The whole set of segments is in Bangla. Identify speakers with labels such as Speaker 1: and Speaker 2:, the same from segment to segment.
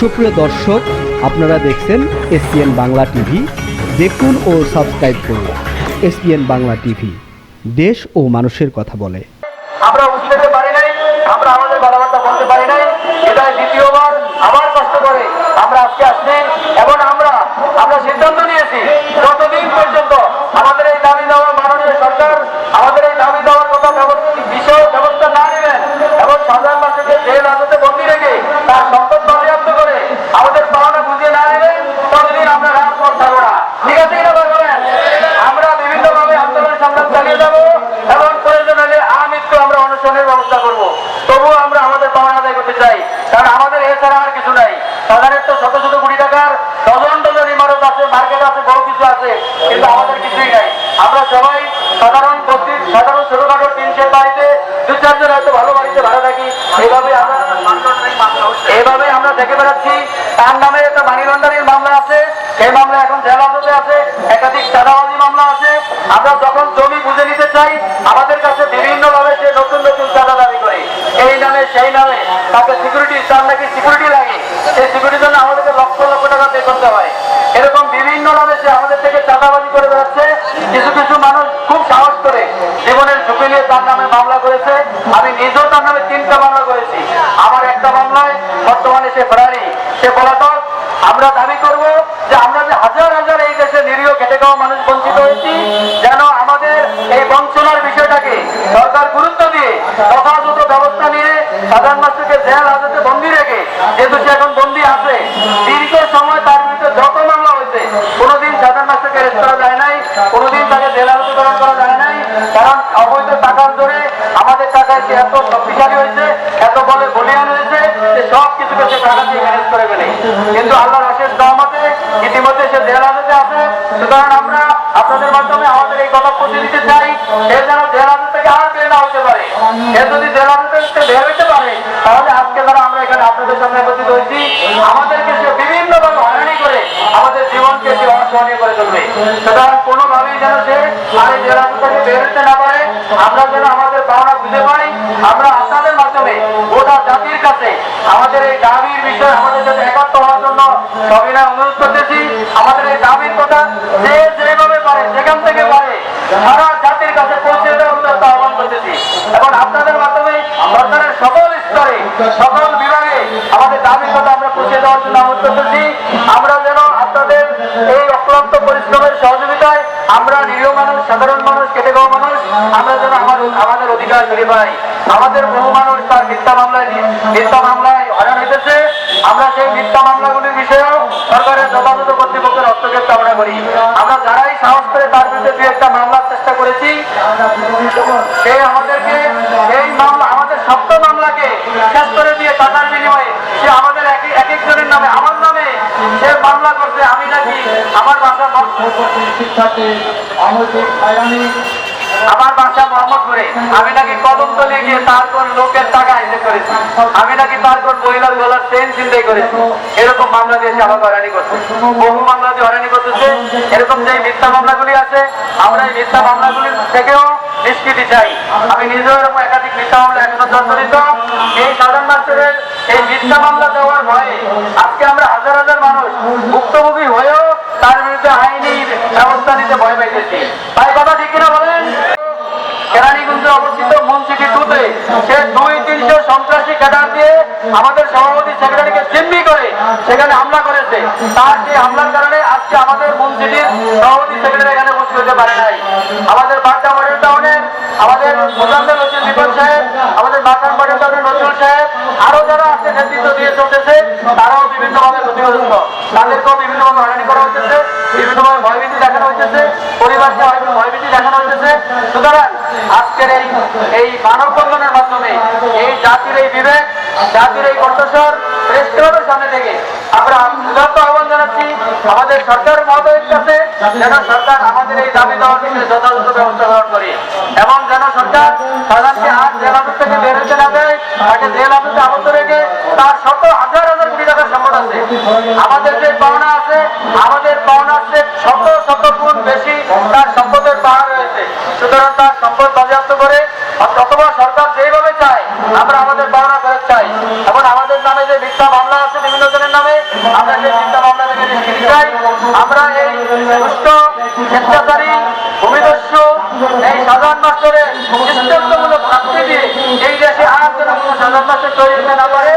Speaker 1: সুপ্রিয় দর্শক, আপনারা দেখছেন এসপিএন বাংলা টিভি। দেখুন ও সাবস্ক্রাইব করুন এসপিএন বাংলা টিভি। দেশ ও মানুষের কথা বলে।
Speaker 2: আমরা উঠতে পারি নাই, আমরা আমাদের কথাবার্তা বলতে পারি নাই এটা দ্বিতীয়বার আবার কষ্ট করে আমরা আজকে আসছি এবং আমরা আমরা সিদ্ধান্ত নিয়েছি যতদিন পর্যন্ত আমাদের এই দাবি দেওয়ার মাননীয় সরকার আমাদের এই দাবি দেওয়ার কথা ব্যবস্থা বিষয় ব্যবস্থা না নেবেন এবং সাধারণ মানুষকে জেল হাজতে বন্দি রেখে তার সম্পদ বাজেয়াপ্ত করে আমাদের পাওনা বুঝিয়ে না নেবেন ততদিন আমরা রাজপথ থাকব না ঠিক আছে কিনা বলেন আমরা বিভিন্নভাবে আন্দোলন সংগ্রাম চালিয়ে যাব এবং প্রয়োজন হলে আমৃত্যু আমরা অনুসরণের ব্যবস্থা করব তবুও আমরা আমাদের পাওনা আদায় করতে চাই কারণ আমাদের এছাড়া আর কিছু নাই। সাধারণত শত শত কোটি টাকার ডজন ডজন ইমারত আছে, মার্কেট আছে, বহু কিছু আছে, কিন্তু আমাদের কিছুই নাই। আমরা সবাই সাধারণ বস্তি সাধারণ ছোটখাটো তিন চার বাড়িতে, দু চারজন হয়তো ভালো বাড়িতে ভাড়া থাকি। এইভাবে আমরা এইভাবে আমরা দেখে বেড়াচ্ছি। তার নামে একটা মানি লন্ডারিং মামলা আছে। সেই মামলা এখন জেল হাজতে আছে। একাধিক চাঁদাবাজি মামলা আছে। আমরা যখন জমি বুঝে নিতে চাই, আমাদের কাছে বিভিন্ন ভাবে সে নতুন নতুন চাঁদা দাবি করে। এই নামে, সেই নামে তাকে সিকিউরিটি তার নাকি সিকিউরিটি লাগে? সেই সিকিউরিটির জন্য আমাদেরকে লক্ষ লক্ষ টাকা পে করতে হয়। এরকম বিভিন্ন নামে সে আমাদের থেকে চাঁদাবাজি করে বেড়াচ্ছে। কিছু কিছু মানুষ খুব সাহস করে জীবনের ঝুঁকি নিয়ে তার নামে মামলা করেছে। আমি নিজেও তার নামে তিনটা মামলা করেছি। আমার একটা মামলায় বর্তমানে সে ফেরারি। সে পলাতক। আমরা দাবি করব যে আমরা যে হাজার হাজার এই দেশে নিরীহ খেটে খাওয়া মানুষ বঞ্চিত হয়েছি, যেন আমাদের এই বঞ্চনার বিষয়টাকে সরকার গুরুত্ব দিয়ে যথাযথ ব্যবস্থা নিয়ে সাধারণ মানুষকে জেল হাজতে বন্দি রেখে, যেহেতু সে এখন বন্দি আছে, দীর্ঘ সময় তার বিরুদ্ধে যত মামলা হয়েছে, কোনোদিন সাধারণ মানুষকে অ্যারেস্ট করা যায় নাই, কোনোদিন তাকে জেল হাজতে প্রেরণ করা যায় নাই, কারণ অবৈধ টাকার জোরে আমাদের টাকায় সে এত শক্তিশালী হয়েছে, এত বলে বলিয়ান হয়েছে যে সব কিছুকে সে টাকা দিয়ে ম্যানেজ করে ফেলে। কিন্তু আল্লাহর অশেষ সহমতে ইতিমধ্যে সে জেল হাজতে আছে। সুতরাং আমরা আপনাদের মাধ্যমে আমাদের এই কথা পৌঁছে দিতে চাই, সে যেন জেল হাজত থেকে আর বের না হতে পারে। সে যদি জেল হাজত থেকে বের হতে পারে তাহলে আজকে যারা এখানে আপনাদের সামনে একত্রিত হয়েছি। আমাদেরকে সে বিভিন্নভাবে হয়রানি করে, আমাদের জীবনকে সে অসহনীয় করে তুলবে। সুতরাং কোনোভাবেই যেন সে আর এই জেল থেকে বের হতে না পারে, আমরা যেন আমাদের পাওনা বুঝে পাই, আমরা আপনাদের মাধ্যমে গোটা জাতির কাছে আমাদের এই দাবির বিষয়ে আমাদের সাথে একাত্ম হওয়ার জন্য সবিনয় অনুরোধ করতেছি। আমাদের এই দাবির কথা যে যেভাবে পারে, যেখান থেকে পারে, সারা জাতির কাছে পৌঁছে দেওয়ার উদ্দেশ্য আহ্বান করতেছি। এবং আপনাদের মাধ্যমে সরকারের সকল স্তরে, সকল বিভাগে আমাদের দাবির কথা আমরা পৌঁছে দেওয়ার জন্য অনুরোধ করতেছি আমরা যেন আপনাদের এই পরিশ্রমের সহযোগিতায় আমরা নিরীহ মানুষ, সাধারণ মানুষ, কেটে খাওয়া মানুষ, আমরা যেন আমাদের অধিকার ফিরে পাই। আমাদের বহু মানুষ তার মিথ্যা মামলায় মিথ্যা মামলায় হয়রান হইতেছে। আমরা সেই মিথ্যা মামলাগুলির বিষয়েও সরকারের যথাযথ কর্তৃপক্ষের হস্তক্ষেপ কামনা করি। আমরা যারাই সাহস করে তার বিরুদ্ধে দু একটা মামলার চেষ্টা করেছি, সে আমাদেরকে এই মামলা, আমাদের সপ্ত মামলাকে শেষ করে দিয়ে টাকার বিনিময়ে সে আমাদের এক এক একজনের নামে নামে সে মামলা করছে, আমি নাকি আমার বাসা আমার বাসা মোহাম্মদপুরে। আমি নাকি কদম তলে গিয়ে তারপর লোকের টাকা এসে করেছি। আমি নাকি তার চিন্তাই করেছি এরকম মামলা আমাকে হয়রানি করছে। বহু মামলা দিয়ে হয়রানি করতেছে। এরকম যে মিথ্যা মামলাগুলি আছে, আমরা এই মিথ্যা মামলাগুলির থেকেও নিষ্কৃতি চাই। আমি নিজেও এরকম একাধিক মিথ্যা মামলা এই সাধারণ মানুষের এই মিথ্যা মামলা দেওয়ার ভয়ে আজকে আমরা হাজার হাজার মানুষ ভুক্তভোগী হয়েও তার বিরুদ্ধে আইনি ব্যবস্থা নিতে ভয় পাইতেছি। তাই কথা ঠিক কিনা বলেন? কেরানীগঞ্জে অবস্থিত মুন সিটি টুতে সে দুই তিনশো সন্ত্রাসী ক্যাডার দিয়ে আমাদের সভাপতি সেক্রেটারিকে জিম্মি করে সেখানে হামলা করেছে। তার সেই হামলার কারণে আজকে আমাদের মুন সিটির সভাপতি সেক্রেটারি এখানে উপস্থিত হতে পারে নাই। আমাদের বাড্ডা মডেল টাউনের, আমাদের মোজাম্মেল হোসেন বিপদ সাহেব, আমাদের বাগান মডেল টাউনের নজরুল সাহেব, আরও যারা আছে নেতৃত্ব ক্ষতিগ্রস্ত তাদেরকেও বিভিন্নভাবে হয়রানি করা হচ্ছে বিভিন্নভাবে ভয়ভীতি দেখানো হচ্ছে পরিবারকে ভয়ভীতি দেখানো হচ্ছে সুতরাং আজকের এই এই মানব বন্ধনের মাধ্যমে এই জাতির এই বিবেক, জাতির এই কণ্ঠস্বর প্রেস সামনে থেকে আমরা উদাত্ত আহ্বান জানাচ্ছি আমাদের সরকার মহোদয়ের কাছে, যেন সরকার আমাদের এই দাবি দেওয়ার বিষয়ে যথাযথ ব্যবস্থা গ্রহণ করে। এবং যেন সরকার সাধারণকে আজ জেল হাজত থেকে বের হতে না দেয়, তাকে জেল আবদ্ধ রেখে তার শত হাজার হাজার কোটি টাকার সম্পদ আছে আমাদের যে পাওনা আছে, আমাদের পাওনা আছে শত শত গুণ বেশি তার সম্পদের পাহাড় রয়েছে। সুতরাং তার সম্পদ বাজেয়াপ্ত করে অথবা সরকার যেইভাবে চায়, আমরা আমাদের পাওনা ফেরত চাই। এবং আমাদের নামে যে মিথ্যা মামলা আছে বিভিন্ন জনের নামে, আমরা সেই মিথ্যা মামলা থেকে নিষ্কৃতি চাই। আমরা এই দুষ্ট স্বেচ্ছাচারী, ভূমিদস্যু, এই সাধারণ মাস্টারের দৃষ্টান্তমূলক শাস্তি দিয়ে এই দেশে আর যেন কোনো সাধারণ মাস্টার তৈরি হতে না পারে,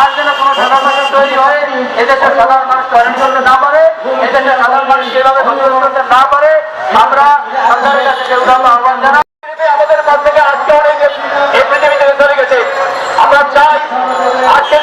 Speaker 2: আর যেন কোনো সাধারণ মাস্টার তৈরি হয়ে এদেশের সাধারণ মানুষ হয়রানি করতে না পারে এদেশের সাধারণ মানুষ সেভাবে ক্ষতিগ্রস্ত করতে না পারে। আমরা সরকারের কাছে যে উদাহরণ আহ্বান জানাই। আমাদের কাছ থেকে আজকে অনেক চাই আজকে